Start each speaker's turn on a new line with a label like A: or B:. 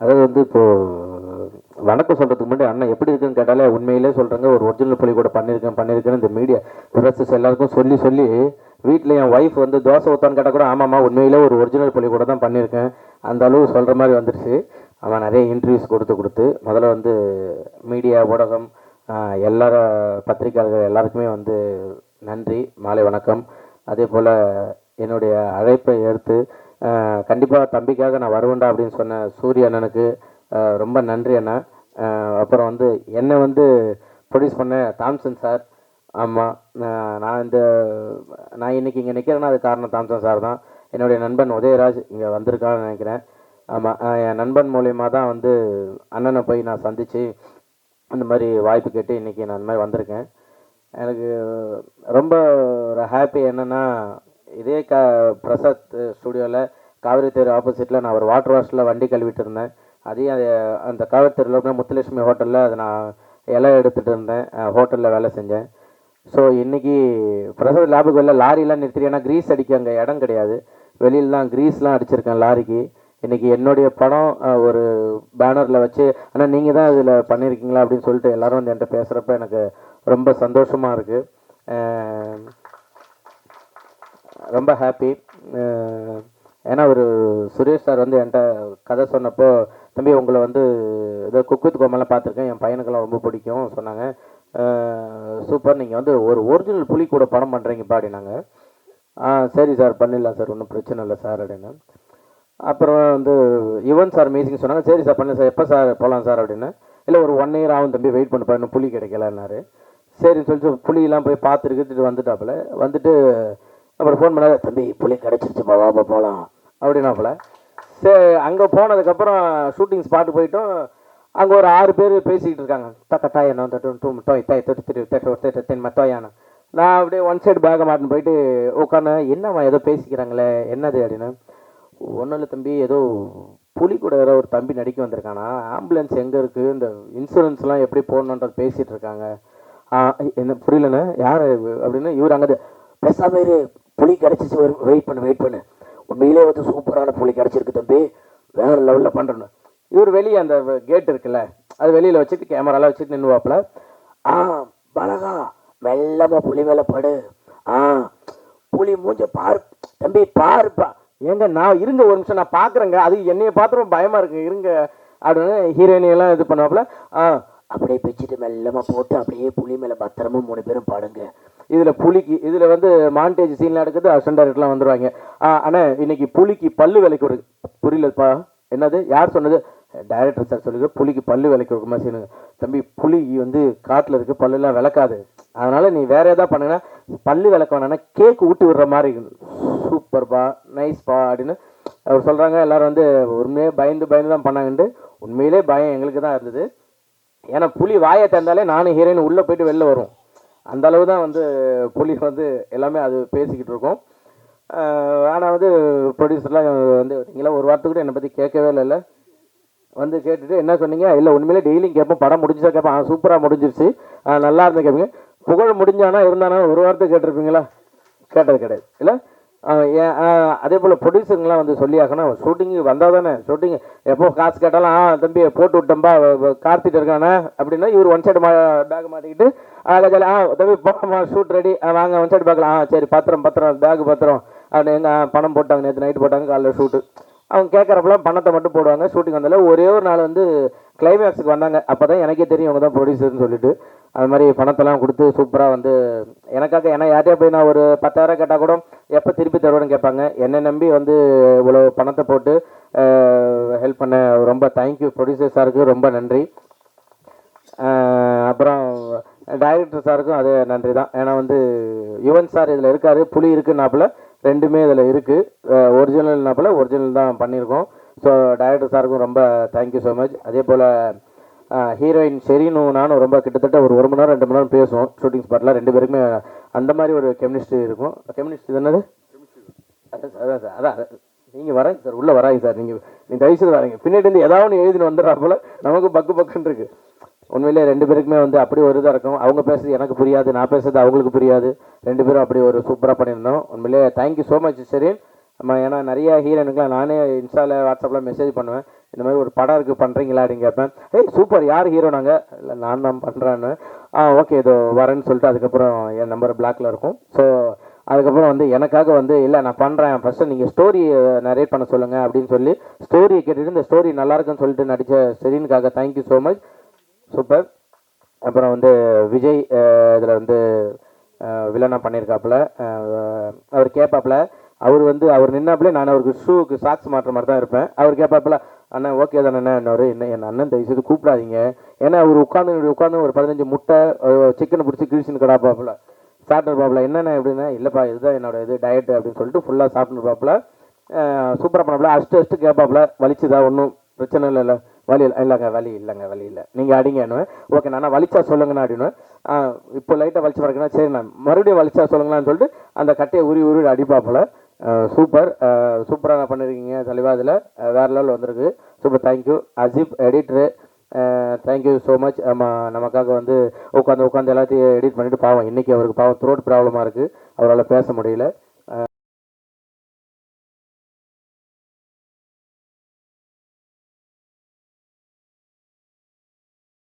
A: அதாவது வந்து இப்போது வணக்கம் சொல்கிறதுக்கு முன்னாடி அண்ணன் எப்படி இருக்குன்னு கேட்டாலே உண்மையிலே சொல்கிறாங்க ஒரு ஒரிஜினல் புலி கூட பண்ணியிருக்கேன் பண்ணியிருக்கேன்னு இந்த மீடியா ப்ரெஸ்ஸஸ் எல்லாருக்கும் சொல்லி சொல்லி வீட்டில் என் ஒய்ஃப் வந்து தோசை ஊற்றான்னு கேட்டால் கூட ஆமாம்மா உண்மையிலே ஒரு ஒரிஜினல் புலி கூட தான் பண்ணியிருக்கேன் அந்த அளவு சொல்கிற மாதிரி வந்துருச்சு. அவன் நிறைய இன்டர்வியூஸ் கொடுத்து கொடுத்து முதல்ல வந்து மீடியா ஊடகம் எல்லார பத்திரிகையாளர்கள் எல்லாருக்குமே வந்து நன்றி மாலை வணக்கம். அதே போல் என்னுடைய அழைப்பை ஏற்று கண்டிப்பாக தம்பிக்காக நான் வருவேன்டா அப்படின்னு சொன்ன சூரிய அண்ணனுக்கு ரொம்ப நன்றி அண்ணா. அப்புறம் வந்து என்னை வந்து ப்ரொடியூஸ் பண்ண தாம்சன் சார் ஆமாம் நான் இந்த நான் இன்னைக்கு இங்கே நிற்கிறேன்னா அது காரணம் தாம்சன் சார் தான். என்னுடைய நண்பன் உதயராஜ் இங்கே வந்திருக்கான்னு நினைக்கிறேன். ஆமாம் என் நண்பன் மூலயமா தான் வந்து அண்ணனை போய் நான் சந்தித்து அந்த மாதிரி வாய்ப்பு கேட்டு இன்றைக்கி நான் அந்த மாதிரி வந்திருக்கேன். எனக்கு ரொம்ப ஒரு ஹாப்பி என்னென்னா இதே க பிரசாத் ஸ்டுடியோவில் காவிரி தேர் ஆப்போசிட்டில் நான் ஒரு வாட்டர் வாஷில் வண்டி கழுவிட்டு இருந்தேன். அதையும் அது அந்த காவிரி தெருவில் முத்துலட்சுமி ஹோட்டலில் அதை நான் இலை எடுத்துகிட்டு இருந்தேன். ஹோட்டலில் வேலை செஞ்சேன். ஸோ இன்றைக்கி பிரசாத் லேபுக்கு வெளில லாரிலாம் நிறுத்திட்டு ஏன்னா க்ரீஸ் அடிக்க அங்கே இடம் கிடையாது. வெளியிலலாம் க்ரீஸ்லாம் அடிச்சிருக்கேன் லாரிக்கு இன்றைக்கி என்னுடைய படம் ஒரு பேனரில் வச்சு ஆனால் நீங்கள் தான் இதில் பண்ணியிருக்கீங்களா அப்படின்னு சொல்லிட்டு எல்லோரும் வந்து என்கிட்ட பேசுகிறப்ப எனக்கு ரொம்ப சந்தோஷமாக இருக்குது ரொம்ப ஹாப்பி ஏன்னா ஒரு சுரேஷ் சார் வந்து என்கிட்ட கதை சொன்னப்போ தம்பி உங்களை வந்து ஏதோ குக்குத் கோமெல்லாம் பார்த்துருக்கேன். என் பையனுக்கெல்லாம் ரொம்ப பிடிக்கும் சொன்னாங்க. சூப்பர். நீங்கள் வந்து ஒரு ஒரிஜினல் புலி கூட படம் பண்ணுறீங்க பாடினாங்க ஆ சரி சார். பண்ணிடலாம் சார். ஒன்றும் பிரச்சனை இல்லை சார் அப்படின்னு. அப்புறம் வந்து யுவன் சார் மியூசிக் சொன்னாங்க. சரி சார். பண்ணல சார். எப்போ சார் போகலாம் சார் அப்படின்னு. இல்லை ஒரு ஒன் இயர் ஆகும் தம்பி. வெயிட் பண்ண இன்னும் புலி கிடைக்கலன்னாரு. சரின்னு சொல்லிட்டு புலியெல்லாம் போய் பார்த்துருக்கிட்டு வந்துட்டாப்புல. வந்துட்டு அப்புறம் ஃபோன் பண்ணாத தம்பி புலி கிடச்சிருச்சுப்பா வாப்பா போகலாம் அப்படின்னாப்புல சரி அங்கே போனதுக்கப்புறம் ஷூட்டிங் ஸ்பாட்டு போயிட்டோம். அங்கே ஒரு ஆறு பேர் பேசிக்கிட்டு இருக்காங்க. தக்க தாயண்ணா தட்டு டூ டோய் தாய் தொட்டு திரு தட்டு தென் மத்தோயானா நான் அப்படியே ஒன் சைடு பேக்கை மாட்டின்னு போயிட்டு உட்காந்து என்னம்மா ஏதோ பேசிக்கிறாங்களே என்னது? அப்படின்னு. ஒன்றும் இல்லை தம்பி ஏதோ புலி கூட ஒரு தம்பி நடிக்க வந்திருக்கானா? ஆம்புலன்ஸ் எங்கே இருக்குது இந்த இன்சூரன்ஸ்லாம் எப்படி போடணுன்றது பேசிகிட்டு இருக்காங்க. என்ன புரியலண்ணே யார்? அப்படின்னு இவர் அங்கே பேசாம இரு புளி கிடச்சிச்சு வெயிட் பண்ணு வெயிட் பண்ணு. உண்மையிலே வந்து சூப்பரான புளி கிடச்சிருக்கு தம்பி. வேற லெவலில் பண்ணுறேன்னு இவர் வெளியே அந்த கேட் இருக்குல்ல அது வெளியில் வச்சுட்டு கேமராலாம் வச்சுட்டு நின்றுவாப்பில் ஆ பலகா மெல்லமா புளி மேலே படு. ஆ புலி மூஞ்ச பாரு தம்பி பாருப்பா. ஏங்க நான் இருங்க ஒரு நிமிஷம் நான் பார்க்குறேங்க அது என்னைய பார்த்துரும் பயமா இருக்கு. இருங்க அப்படின்னு ஹீரோயினியெல்லாம் இது பண்ணுவாப்புல. ஆ அப்படியே பிச்சுட்டு மெல்லமாக போட்டு அப்படியே புளி மேலே பத்திரமா மூணு பேரும் பாடுங்க. இதில் புலிக்கு இதில் வந்து மாண்டேஜ் சீன்லாம் எடுக்கிறது அசிஸ்டன்ட் டைரக்டர்லாம் வந்துடுவாங்க ஆ, இன்னைக்கு புலிக்கு பல்லு விலைக்கு ஒரு புரியலப்பா. என்னது? யார் சொன்னது? டைரக்டர் சார் சொல்லுங்க புலிக்கு பல்லு விலைக்கு ஒரு மசீனு தம்பி புலி வந்து காட்டில் இருக்க பல்லுலாம் விளக்காது. அதனால் நீ வேறு எதாவது பண்ணுங்கன்னா பல்லு விளக்க வேணான்னா கேக் ஊட்டி விடுற மாதிரி சூப்பர்ப்பா நைஸ்ப்பா அப்படின்னு அவர் சொல்கிறாங்க எல்லோரும் வந்து உண்மையே பயந்து பயந்து தான் பண்ணாங்கன்ட்டு உண்மையிலே பயம் எங்களுக்கு தான் இருந்தது. ஏன்னா புலி வாயை திறந்தாலே நானும் ஹீரோயின் உள்ளே போயிட்டு வெளில வரும் அந்த அளவு தான் வந்து புலி வந்து எல்லாமே அது பேசிக்கிட்டு இருக்கோம். ஆனால் வந்து ப்ரொடியூசர்லாம் வந்து நீங்களாம் ஒரு வாரத்துக்கு கூட என்னை பற்றி கேட்கவே இல்லைல்ல வந்து கேட்டுட்டு என்ன சொன்னீங்க? இல்லை உண்மையிலே டெய்லியும் கேட்போம் படம் முடிஞ்சா கேட்பேன் ஆ சூப்பராக முடிஞ்சிருச்சு. நல்லா இருந்து கேட்பீங்க புகழ் முடிஞ்சானா இருந்தானா ஒரு வார்த்தை கேட்டிருப்பீங்களா? கேட்டது கிடையாது. இல்லை? அதே போல் ப்ரொடியூசருங்களாம் வந்து சொல்லியாக்கணும் ஷூட்டிங்கு வந்தால் தானே ஷூட்டிங் எப்போ காசு கேட்டாலும் ஆ தம்பி போட்டு விட்டோம்பா கார்த்திட்டு இருக்கானே அப்படின்னா இவர் ஒன் சைடு மா பேக் மாட்டிக்கிட்டு ஆ ஆ தம்பி போகமா ஷூட் ரெடி வாங்க ஒன் சைடு பார்க்கலாம். ஆ சரி பத்திரம் பத்திரம் பேக் பத்திரம். அப்படி எங்கே பணம் போட்டாங்க நேற்று நைட்டு போட்டாங்க காலைல ஷூட்டு அவங்க கேட்குறப்பெல்லாம் பணத்தை மட்டும் போடுவாங்க. ஷூட்டிங் வந்தால ஒரே ஒரு நாள் வந்து கிளைமேக்ஸுக்கு வந்தாங்க. அப்போ தான் எனக்கே தெரியும் இவங்க தான் ப்ரொடியூசர்னு சொல்லிட்டு. அது மாதிரி பணத்தெல்லாம் கொடுத்து சூப்பராக வந்து எனக்காக ஏன்னா யார்கிட்டயா போய் நான் ஒரு பத்தாயிரம் கேட்டால் கூட எப்போ திருப்பி தருவேன்னு கேட்பாங்க. என்னை நம்பி வந்து இவ்வளோ பணத்தை போட்டு ஹெல்ப் பண்ண ரொம்ப தேங்க்யூ ப்ரொடியூசர் சாருக்கு ரொம்ப நன்றி. அப்புறம் டைரக்டர் சாருக்கும் அது நன்றி தான். ஏன்னா வந்து யுவன் சார் இதில் இருக்காரு. புலி இருக்குன்னாப்புல ரெண்டுமே இதில் இருக்குது ஒரிஜினல்னாப்புல ஒரிஜினல் தான் பண்ணியிருக்கோம். ஸோ டைரக்டர் சாருக்கும் ரொம்ப தேங்க்யூ ஸோ மச் அதே போல் ஹீரோயின் ஷெரீனும் நானும் ரொம்ப கிட்டத்தட்ட ஒரு ஒரு மணி நேரம் ரெண்டு மணி நேரம் பேசுவோம். ஷூட்டிங் ஸ்பாட்டில் ரெண்டு பேருக்குமே அந்த மாதிரி ஒரு கெமிஸ்ட்ரி இருக்கும். கெமிஸ்ட்ரி என்னது அதான் சார், அதான் சார் அதான் நீங்கள் வராங்க சார் உள்ளே வராங்க சார். நீங்கள் நீங்கள் தயவுசெய்து வராங்க. பின்னாடி இருந்து ஏதாவது ஒன்று எழுதின்னு வந்துடுறா போல. நமக்கு பக்கு பக்குன்னு இருக்கு. உண்மையிலே ரெண்டு பேருக்குமே வந்து அப்படி ஒரு இதாக இருக்கும். அவங்க பேசுறது எனக்கு புரியாது நான் பேசுறது அவங்களுக்கு புரியாது. ரெண்டு பேரும் அப்படி ஒரு சூப்பராக பண்ணியிருந்தோம். உண்மையிலே தேங்க்யூ ஸோ மச் சரின். நம்ம ஏன்னா நிறைய ஹீரோனுக்குலாம் நானே இன்ஸ்டாவில் வாட்ஸ்அப்பில் மெசேஜ் பண்ணுவேன். இந்த மாதிரி ஒரு படம் இருக்குது பண்ணுறீங்களா அப்படின்னு கேட்பேன். ஏய் சூப்பர் யார் ஹீரோ நாங்கள் இல்லை நான் தான் பண்ணுறேன்னு ஆ ஓகே இதோ வரேன்னு சொல்லிட்டு அதுக்கப்புறம் என் நம்பர் பிளாக்ல இருக்கும். ஸோ அதுக்கப்புறம் வந்து எனக்காக வந்து இல்லை நான் பண்ணுறேன் ஃபஸ்ட்டு நீங்கள் ஸ்டோரி நரேட் பண்ண சொல்லுங்கள் அப்படின்னு சொல்லி ஸ்டோரியை கேட்டுட்டு இந்த ஸ்டோரி நல்லாயிருக்குன்னு சொல்லிட்டு நடித்த செரீனுக்காக thank you so much super அப்புறம் வந்து விஜய் இதில் வந்து வில்லனாக பண்ணியிருக்காப்புல அவர் கேட்பாப்புல அவர் வந்து அவர் நின்னாப்புல நான் அவருக்கு ஷூக்கு சாக்ஸ் மாட்டுற மாதிரி தான் இருப்பேன். அவர் கேட்பாப்புல அண்ணன் ஓகே தானே இன்னொரு என்ன என் அண்ணன் தயவு செய்து கூப்பிடாதீங்க. ஏன்னா அவர் உட்காந்து உட்காந்து ஒரு பதினஞ்சு முட்டை சிக்கனை பிடிச்சி கிழிச்சின்னு கிடாப்பாப்புல. சாப்பிட்டுருப்பாப்பில். என்னென்ன எப்படின்னா இல்லைப்பா இதுதான் என்னோட இது டயட் அப்படின்னு சொல்லிட்டு ஃபுல்லாக சாப்பிட்டுருப்பாப்பில். சூப்பராக பண்ணாப்புல. அஷ்டு அஷ்டு கேட்பாப்புல வலிச்சுதா? ஒன்றும் பிரச்சனை இல்லைல்ல வலி இல்லை இல்லைங்க வலி இல்லைங்க வலி இல்லை. நீங்கள் அடிங்கன்னு ஓகே நான் வலிச்சா சொல்லுங்கண்ணா அப்படின்னு இப்போ லைட்டாக வலிச்சு பறக்குன்னா சரிண்ணா மறுபடியும் வலிச்சா சொல்லுங்களான்னு சொல்லிட்டு அந்த கட்டையை உரி உருவி அடிப்பாப்புல. சூப்பர். சூப்பராக பண்ணியிருக்கீங்க தெளிவாக அதில் வேற லெவல் வந்திருக்கு. Super thank you Ajib editor thank you so much நமக்காக வந்து உட்காந்து உட்காந்து எல்லாத்தையும் எடிட் பண்ணிவிட்டு பாவம் இன்றைக்கி அவருக்கு பாவம் த்ரோட் ப்ராப்ளமாக இருக்குது அவரால் பேச முடியல.